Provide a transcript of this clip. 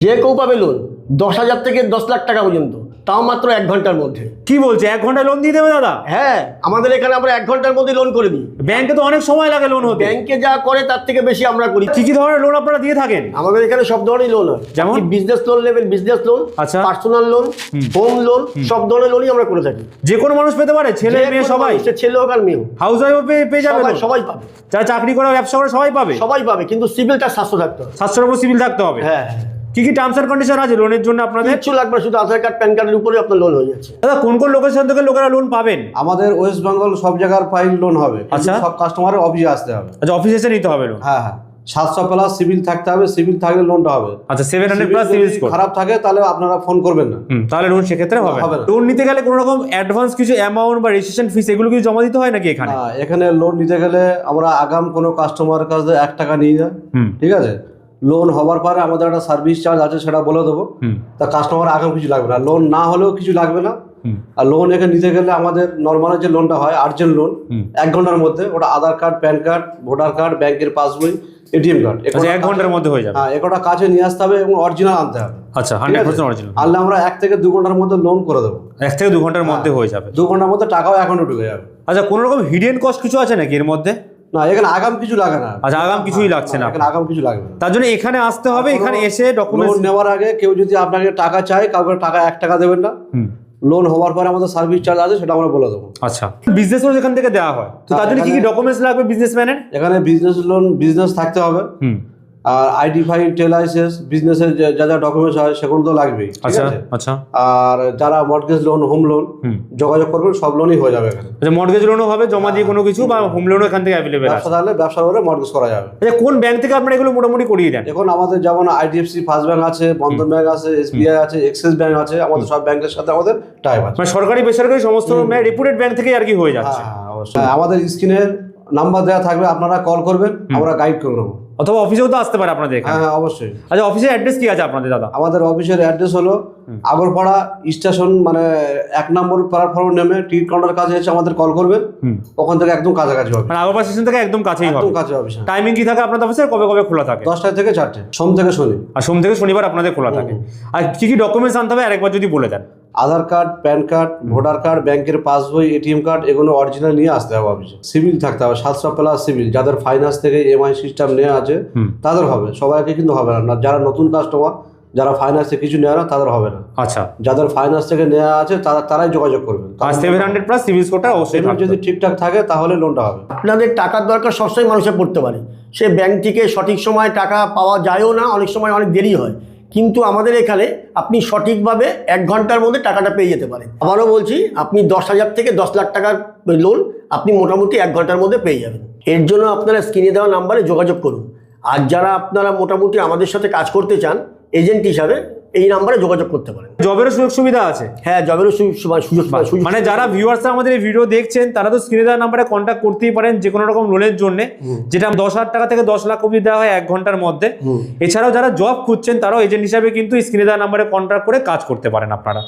যে কেউ পাবে লোন দশ হাজার থেকে দশ লাখ টাকা পর্যন্ত তাও মাত্র এক ঘণ্টার মধ্যে। কি বলছে? এক ঘণ্টা লোন দিয়ে দেবে দাদা? হ্যাঁ আমাদের এখানে আমরা এক ঘণ্টার মধ্যে লোন করে দিই। ব্যাংকে তো অনেক সময় লাগে লোন হতে। ব্যাংকে যা করে তার থেকে বেশি আমরা করি। কি কি ধরনের লোন আপনারা দিয়ে থাকেন? আমাদের এখানে সব ধরনের লোন হয় যেমন? বিজনেস লোন নেবেন বিজনেস লোন আচ্ছা। Personal loan home. লোন সব ধরনের লোনই আমরা করে থাকি। যে কোনো মানুষ পেতে পারে ছেলে যে মেয়ে সবাই। সে ছেলে হোক আর মেয়ে হাউস ওয়াইফ পেয়ে যাবে সবাই সবাই পাবে। যারা চাকরি করে ব্যবসা করে সবাই পাবে। সবাই পাবে কিন্তু সিভিলটা স্বাস্থ্য থাকতে হবে। সাতশোর উপর সিভিল থাকতে হবে। হ্যাঁ। কি কি টার্মস এন্ড কন্ডিশন আছে লোনের জন্য আপনাদের? কিচ্ছু লাগবে শুধু আধার কার্ড প্যান কার্ডের উপরে আপনার লোন হয়ে যাচ্ছে। দাদা কোন কোন লোকেশন থেকে লোকেরা লোন পাবেন? আমাদের ওয়েস্ট বেঙ্গল সব জায়গার ফাইল লোন হবে আচ্ছা। সব কাস্টমারের অফিসে আসতে হবে। আচ্ছা অফিসে এসে নিতে হবে লোন হ্যাঁ হ্যাঁ। সাতশো প্লাস সিভিল থাকতে হবে সিভিল থাকলে লোনটা হবে। আচ্ছা seven hundred plus CIBIL score খারাপ থাকে তাহলে আপনারা ফোন করবেন না। তাহলে লোন সেক্ষেত্রে হবে না। লোন নিতে গেলে কোনো রকম অ্যাডভান্স কিছু অ্যামাউন্ট বা রেজিস্ট্রেশন ফিস এগুলো কিছু জমা দিতে হয় নাকি এখানে? এখানে লোন নিতে গেলে আমরা আগাম কোনো কাস্টমারের কাছে এক টাকা নিয়ে হুম। ঠিক আছে? লোন হওয়ার পরে আমাদের একটা সার্ভিস চার্জ আছে সেটা বলে দেবো। তা কাস্টমার আগাম কিছু লাগবে না। লোন না হলেও কিছু লাগবে না। আর লোন এখানে নিতে গেলে আমাদের নর্মাল যে লোনটা হয় আর্জেন্ট লোন এক ঘণ্টার মধ্যে ওটা Aadhaar card PAN card voter card ব্যাংকের পাসবই এটিএম কার্ড এক ঘণ্টার মধ্যে হয়ে যাবে। হ্যাঁ একটা কাছে নিয়ে আসতে হবে এবং অরিজিনাল আনতে হবে। আচ্ছা হান্ড্রেড পার্সেন্ট অরিজিনাল আনলে আমরা এক থেকে দু ঘণ্টার মধ্যে লোন করে দেবো। এক থেকে দু ঘণ্টার মধ্যে হয়ে যাবে। দু ঘণ্টার মধ্যে টাকাও অ্যাকাউন্টে ঢুকে যাবে। আচ্ছা কোনো রকম হিডেন কস্ট কিছু আছে নাকি এর মধ্যে? না এখানে আগাম কিছু লাগে না। আচ্ছা আগাম কিছুই লাগছে না। এখানে আগাম কিছু লাগবে তার জন্য এখানে আসতে হবে এখানে এসে ডকুমেন্ট নেওয়ার আগে কেউ যদি আপনাকে টাকা চায় কাউকে টাকা এক টাকা দেবেন না। হুম। লোন হওয়ার পরে আমাদের সার্ভিস চার্জ আছে সেটা আমরা বলে দেবো। আচ্ছা। বিজনেস লোন এখান থেকে দেওয়া হয়। তো তার জন্য কি কি ডকুমেন্টস লাগবে বিজনেসম্যানের এখানে বিজনেস লোন বিজনেস থাকতে হবে। হুম। আর আইডি ফাইল টেল লাইসেন্স বিজনেসের যা যা ডকুমেন্টস হয় সেগুলো তো লাগবেই আচ্ছা আচ্ছা। আর যারা মর্টগেজ লোন হোম। লোন যোগাযোগ করবেন সব লোনই হয়ে যাবে এখানে। আচ্ছা মর্গেজ লোনও হবে জমা দিয়ে কোনো কিছু বা হোম লোনও এখান থেকে অ্যাভেলেবেল আছে। ব্যবসা থাকলে ব্যবসার করে মর্টগেজ করা যাবে। আচ্ছা কোন ব্যাংক থেকে আপনারা এগুলো মোটামুটি করিয়ে দেন? এখন আমাদের যেমন আইডিএফসি ফার্স্ট ব্যাংক আছে বন্ধন ব্যাংক আছে এসবিআই আছে এক্সিস ব্যাংক আছে আমাদের সব ব্যাংকের সাথে আমাদের টাইপ আছে। মানে সরকারি বেসরকারি সমস্ত রেপুটেড ব্যাংক থেকে আর কি হয়ে যাচ্ছে। হ্যাঁ, হ্যাঁ। হ্যাঁ, আমাদের স্ক্রিনে নাম্বার দেওয়া থাকবে আপনারা কল করবেন আমরা গাইড করে নেব। অথবা অফিসেও তো আসতে পারে আপনাদের এখানে। হ্যাঁ হ্যাঁ অবশ্যই। আচ্ছা অফিসের অ্যাড্রেস কি আছে আপনাদের দাদা? আমাদের অফিসের অ্যাড্রেস হলো আগরপাড়া স্টেশন মানে এক নম্বর প্ল্যাটফর্ম নেমে টিকিট কাউন্টার কাছে এসে আমাদের কল করবেন হুম। ওখান থেকে একদম কাছাকাছি হবে। মানে আগরপাড়া স্টেশন থেকে একদম কাছেই হবে। একদম কাছে অফিস। টাইমিং কি থাকে আপনাদের অফিসে কবে কবে খোলা থাকে? দশটা থেকে চারটে সোম থেকে শনি। আর সোম থেকে শনিবার আপনাদের খোলা থাকে। আর কি কি ডকুমেন্টস আনতে হবে? আরেকবার যদি বলে দেন। Aadhaar card PAN card voter card ব্যাংকের পাসবই এটিএম কার্ড এগুলো অরিজিনাল নিয়ে আসতে হবে অফিসে। সিভিল থাকতে হবে সাতশো প্লাস সিভিল। যাদের ফাইন্যান্স থেকে এমআই সিস্টেম নেওয়া আছে তাদের হবে। সবাইকে কিন্তু হবে না। যারা নতুন কাস্টমার যারা ফাইন্যান্স থেকে কিছু নেয় না তাদের হবে না। আচ্ছা। যাদের ফাইন্যান্স থেকে নেওয়া আছে তারা তারাই যোগাযোগ করবেন সেভেন হান্ড্রেড প্লাস সিভিল স্কোরটা অবশ্যই যদি ঠিকঠাক থাকে তাহলে লোনটা হবে। আপনাদের টাকার দরকার সবসময় মানুষের পড়তে পারে। সে ব্যাংক থেকে সঠিক সময় টাকা পাওয়া যায়ও না অনেক সময় অনেক দেরি হয়। কিন্তু আমাদের এখানে আপনি সঠিকভাবে এক ঘণ্টার মধ্যে টাকাটা পেয়ে যেতে পারেন। আবারও বলছি, আপনি দশ হাজার থেকে দশ লাখ টাকার লোন আপনি মোটামুটি এক ঘণ্টার মধ্যে পেয়ে যাবেন। এর জন্য আপনারা স্ক্রিনে দেওয়া নাম্বারে যোগাযোগ করুন। আর যারা আপনারা মোটামুটি আমাদের সাথে কাজ করতে চান এজেন্ট হিসাবে এই নাম্বারে যোগাযোগ করতে পারেন। জবেরও সুযোগ সুবিধা আছে? হ্যাঁ জবেরও সুযোগ সুযোগ মানে যারা ভিউয়ার্স আমাদের এই ভিডিও দেখছেন তারা তো স্ক্রিনে দেওয়া নাম্বারে কন্ট্যাক্ট করতেই পারেন যে কোনো রকম লোনের জন্য। যেটা দশ হাজার টাকা থেকে দশ লাখ অবধি দেওয়া হয় এক ঘণ্টার মধ্যে। এছাড়াও যারা জব খুঁজছেন তারাও এজেন্ট হিসাবে কিন্তু স্ক্রিনে দেওয়া নাম্বারে কন্ট্যাক্ট করে কাজ করতে পারেন আপনারা।